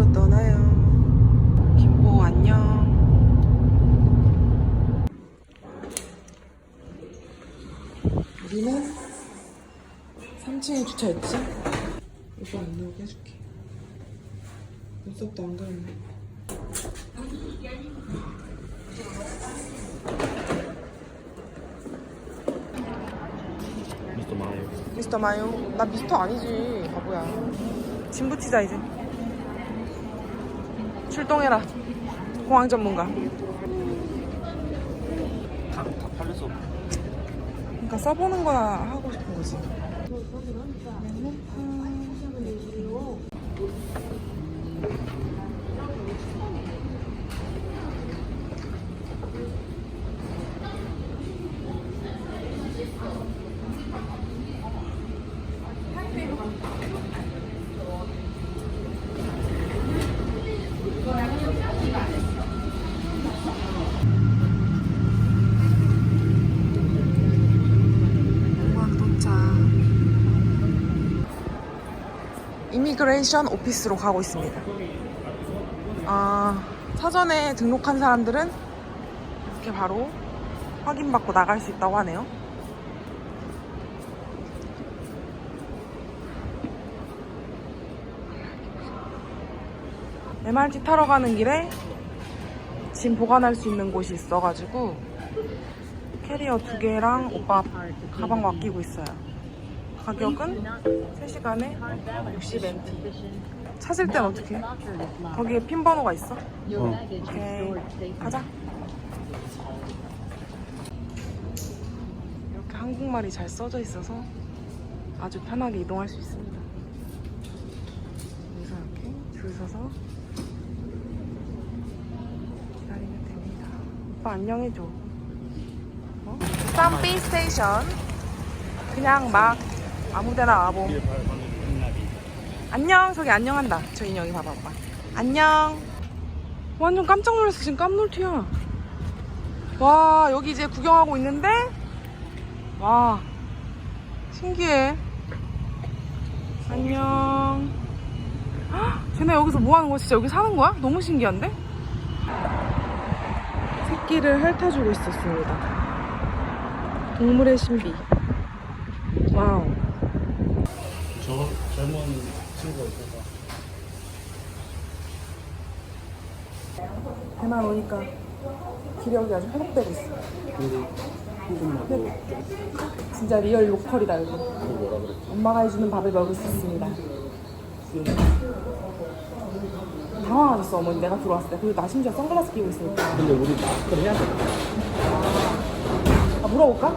집으로 떠나요. 김보 안녕. 우리는 3층에 주차했지? 오빠 안 나오게 해줄게. 눈썹도 안 그렸네. 미스터 마요. 미스터 마요? 나 미스터 아니지, 바보야. 짐 붙이자, 이제. 출동해라. 공항 전문가. 다, 다 팔려서 그러니까 써보는 거나 하고 싶은 거지. 공항 도착. 이미그레이션 오피스로 가고 있습니다. 아, 사전에 등록한 사람들은 이렇게 바로 확인받고 나갈 수 있다고 하네요. MRT 타러 가는 길에 짐 보관할 수 있는 곳이 있어가지고 캐리어 두 개랑 오빠 가방 맡기고 있어요. 가격은 3시간에 60NT. 찾을 땐 어떻게 해? 거기에 핀 번호가 있어? 오케이. 가자. 이렇게 한국말이 잘 써져 있어서 아주 편하게 이동할 수 있습니다. 여기서 이렇게 줄 서서 기다리면 됩니다. 오빠 안녕해줘. 어? 쌈비 스테이션. 그냥 막 아무데나 와봄. 안녕. 저기 안녕한다. 저 인형이 봐봐 오빠. 안녕. 완전 깜짝 놀랐어. 지금 깜놀티야. 와 여기 이제 구경하고 있는데 와 신기해. 안녕. 헉, 쟤네 여기서 뭐 하는 거야? 진짜 여기 사는 거야? 너무 신기한데? 새끼를 핥아주고 있었습니다. 동물의 신비. 와우. 저 젊은 친구가 있어서 대만 오니까 기력이 아주 회복되고 있어. 근데 한국말도 진짜 리얼 로컬이다 여기. 그 뭐라 그랬지? 엄마가 해주는 밥을 먹을 수 있습니다. 당황하셨어 어머니 내가 들어왔을 때. 그리고 나 심지어 선글라스 끼고 있으니까. 근데 우리 마스크를 해야 돼. 아 물어볼까?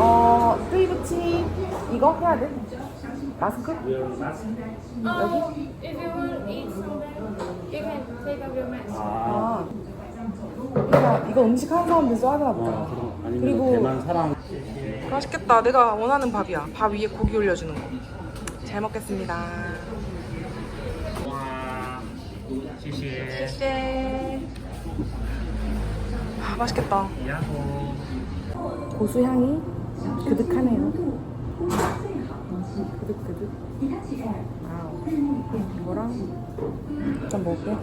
어 스위브치 이거 해야 돼? 마스크? 여기? If you want eat something, you can take off your mask. 아, 아 그러니까 이거 음식 하는 사람들 써야 되나 아 보다. 아니면 그리고- 대만 사람 맛있겠다. 내가 원하는 밥이야. 밥 위에 고기 올려주는 거. 잘 먹겠습니다. 와, 시시해. 쎄. 아, 맛있겠다. 야호. 고수 향이 그득하네요. 그득그득. 와우. 이거랑 일단 먹을게.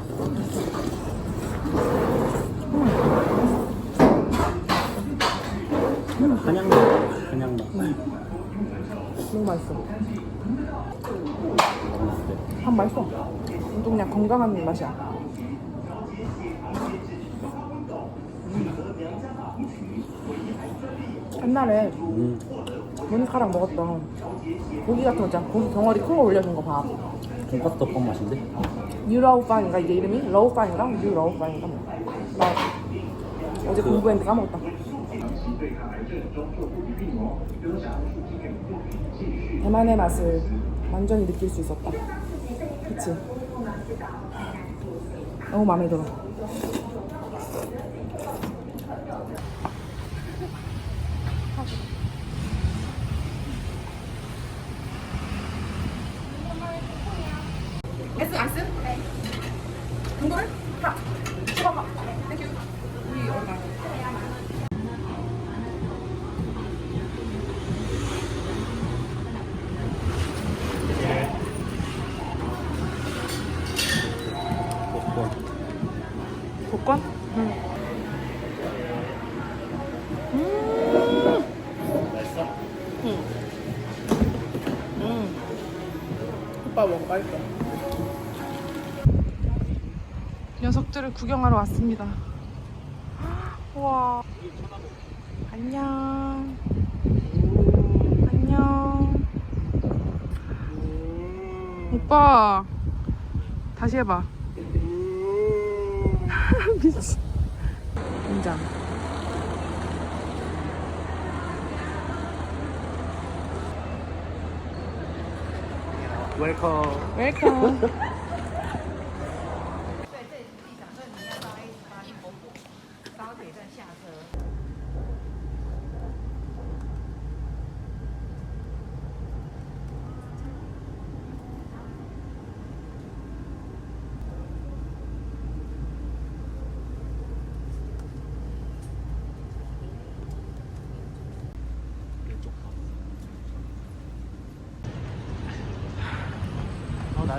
먹어. 그냥 먹어. 너무 맛있어. 밥 맛있어. 또 그냥 건강한 맛이야. 음. 옛날에 음, 모니카랑 먹었던 고기 같은 거 있잖아. 고기 덩어리 큰 거 올려준 거 밥. 돈까스 떡밥 맛인데? 뉴라우빵인가 이게 이름이? 러우빵인가? 뉴라우빵인가 뭐. 나 어제 그- 공부했는데 까먹었다. 대만의 맛을 완전히 느낄 수 있었다. 그치? 너무 마음에 들어. 소스 안 쓴? 네. 동굴을? 하. 집어봐. 땡큐. 우리 얼마? 오빠 먹어 맛있어. 녀석들을 구경하러 왔습니다. 우와. 안녕. 안녕. 오빠. 다시 해봐. 미치. 인장. 웰컴. 웰컴.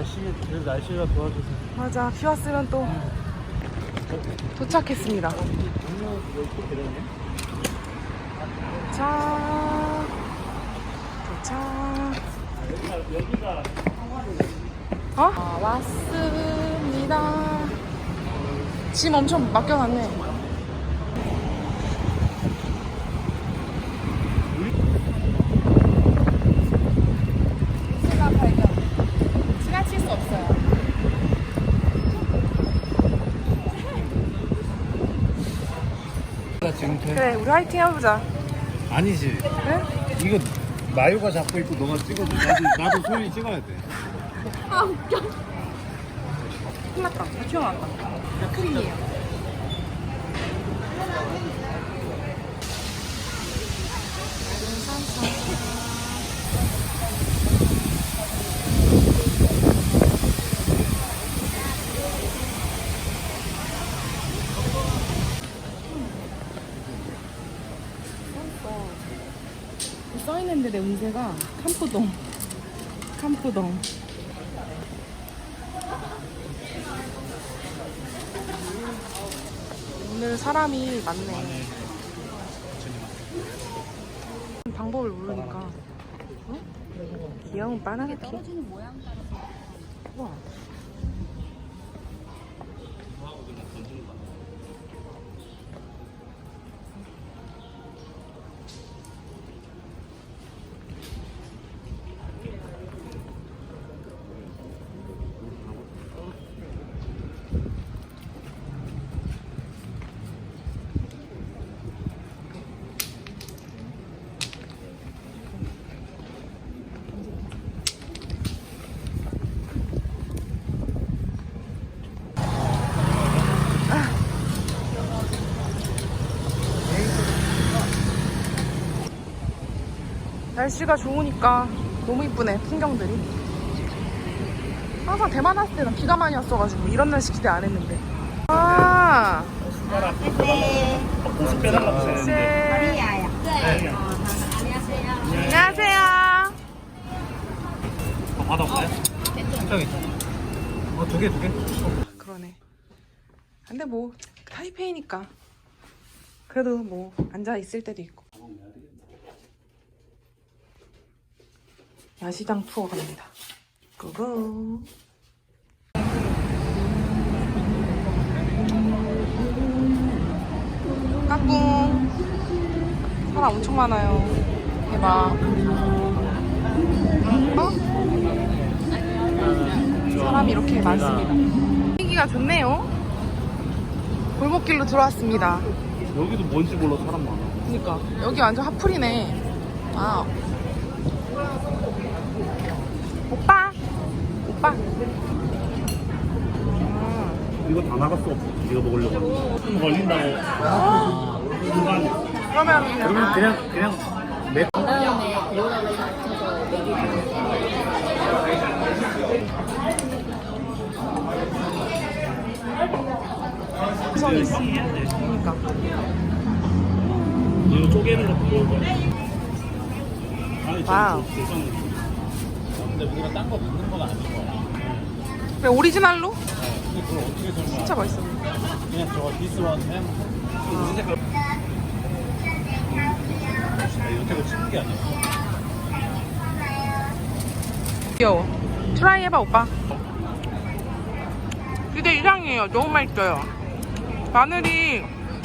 날씨, 그래도 날씨가 도와줘서. 맞아. 비 왔으면 또 도착했습니다. 도착. 도착. 어? 아, 왔습니다. 짐 엄청 맡겨놨네. 시간 발견. 지나칠 수 없어요. 나 지금 돼. 그래, 우리 화이팅 해보자. 아니지. 그래? 이거 마유가 잡고 있고 너가 찍어줘. 나도, 나도 소연이 찍어야 돼. 큰일 났다. 나 튀어나왔다. 크림이에요. 써있는데 내 운세가 캄푸동. 캄푸동. 오늘 사람이 많네. 방법을 모르니까. 어? 귀여운 바나나 키 우와 날씨가 좋으니까 너무 이쁘네 풍경들이 항상 대만 왔을 때는 비가 많이 왔어가지고 이런 날씨 기대 안 했는데 아 모습 빼달라고. 안녕하세요 받아볼까요? 저기. 어, 두 개, 두 개. 그러네 근데 뭐 타이페이니까 그래도 뭐 앉아 있을 때도 있고 야시장 투어 갑니다. 고고. 까꿍. 사람 엄청 많아요. 대박. 어? 사람이 이렇게 많습니다. 분위기가 좋네요. 골목길로 들어왔습니다. 여기도 뭔지 몰라 사람 많아. 그니까. 여기 완전 핫플이네. 아 오빠 오빠 음, 이거 다 없어. 이거 먹으려고. 좀 걸린다고. 중간. 그러면 그냥 그러면 그냥, 그냥 있어 해야 돼. 그니까 이거 쪼개는 거야. 아니, 와우. 근데 우리가 딴 거 넣는 건 아닌 거야. 그래 오리지널로? 근데 그걸 어떻게 설명? 진짜 맛있어 그냥 저거 this one ham. 이 색깔. 나 이거 찍고 찍는 게 아니야. 귀여워 트라이 해봐 오빠 기대 이상이에요 너무 맛있어요 마늘이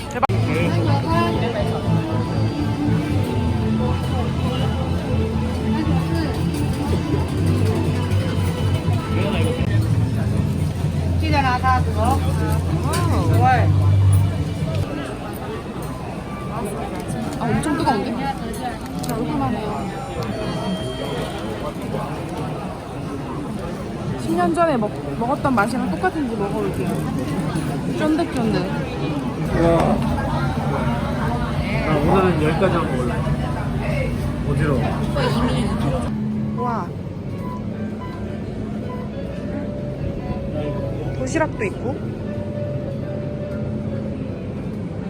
대박 아, 엄청 뜨거운데? 얼굴만 해요. 10년 전에 먹, 먹었던 맛이랑 똑같은지 먹어볼게요 쫀득쫀득 나 오늘은 여기까지 하고 올래. 어지러워. 와 도시락도 있고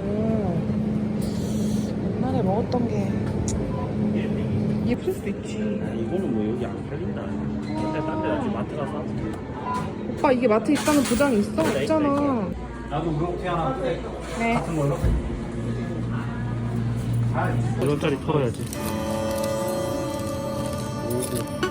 오 옛날에 먹었던 게 예쁠 수도 있지 이거는 뭐 여기 안 팔린다. 근데 딴데 나지 마트 가서. 오빠 이게 마트에 있다는 보장이 있어? 없잖아 나도 물고기 하나 네 같은 걸로. 5원짜리 털어야지. 오고.